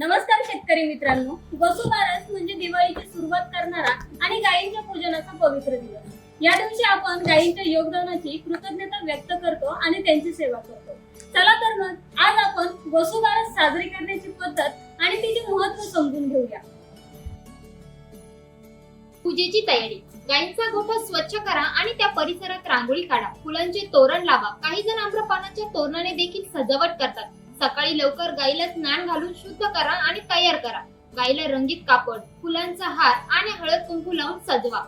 नमस्कार शेतकरी मित्रांनो. वसुबारस म्हणजे दिवाळीची सुरुवात करणारा आणि गायींच्या पूजनाचा पवित्र दिवस. या दिवशी आपण गायींच्या योगदानाची कृतज्ञता व्यक्त करतो आणि त्यांची सेवा करतो. चला तर मग आज आपण वसुबारस साजरी करण्याची पद्धत आणि तिचे महत्त्व समजून घेऊया. पूजेची तयारी. गायींचा गोठा स्वच्छ करा आणि त्या परिसरात रांगोळी काढा. फुलांचे तोरण लावा. काही जण आम्रपानाच्या तोरणाने देखील सजावट करतात. सकाळी लवकर गाईला स्नान घालून शुद्ध करा आणि तयार करा. गाईला रंगीत कापड फुलांचा हार आणि हळद कुंकू लावून सजवा.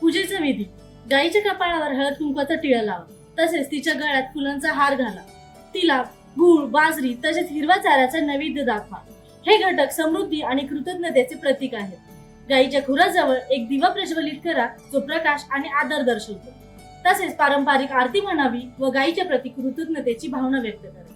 पूजेचा विधी. गाईच्या कपाळावर हळद कुंकवाचा टिळा लावा. तसेच तिच्या गळ्यात फुलांचा हार घाला. तिला गुळ बाजरी तसेच हिरवा चाऱ्याचा नैवेद्य दाखवा. हे घटक समृद्धी आणि कृतज्ञतेचे प्रतीक आहेत. गाईच्या खुराजवळ एक दिवा प्रज्वलित करा जो प्रकाश आणि आदर दर्शवतो. तसेच पारंपरिक आरती म्हणावी व गायीच्या प्रती कृतज्ञतेची भावना व्यक्त करावी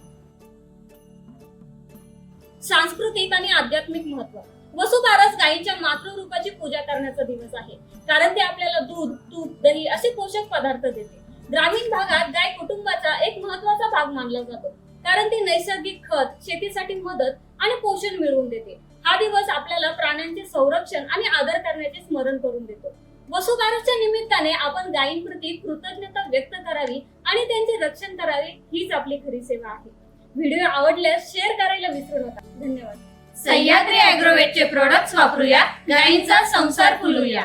सांस्कृतिक आणि आध्यात्मिक महत्त्व. वसुबारस गायीच्या मातृरूपाची पूजा करण्याचा दिवस आहे. कारण ते आपल्याला दूध तूप दही असे पोषक पदार्थ देते. ग्रामीण भागात गाय कुटुंबाचा एक महत्त्वाचा भाग मानला जातो. कारण ती नैसर्गिक खत शेतीसाठी मदत आणि पोषण मिळवून देते. हा दिवस आपल्याला प्राण्यांचे संरक्षण आणि आदर करण्याचे स्मरण करून देतो. वसुबारसच्या निमित्ताने आपण गायींप्रती कृतज्ञता व्यक्त करावी आणि त्यांचे रक्षण करावे हीच आपली खरी सेवा आहे. व्हिडिओ आवडल्यास शेअर करायला विसरू नका. धन्यवाद. सह्याद्री अॅग्रोवेटचे प्रोडक्ट्स वापरूया. गायींचा संसार फुलूया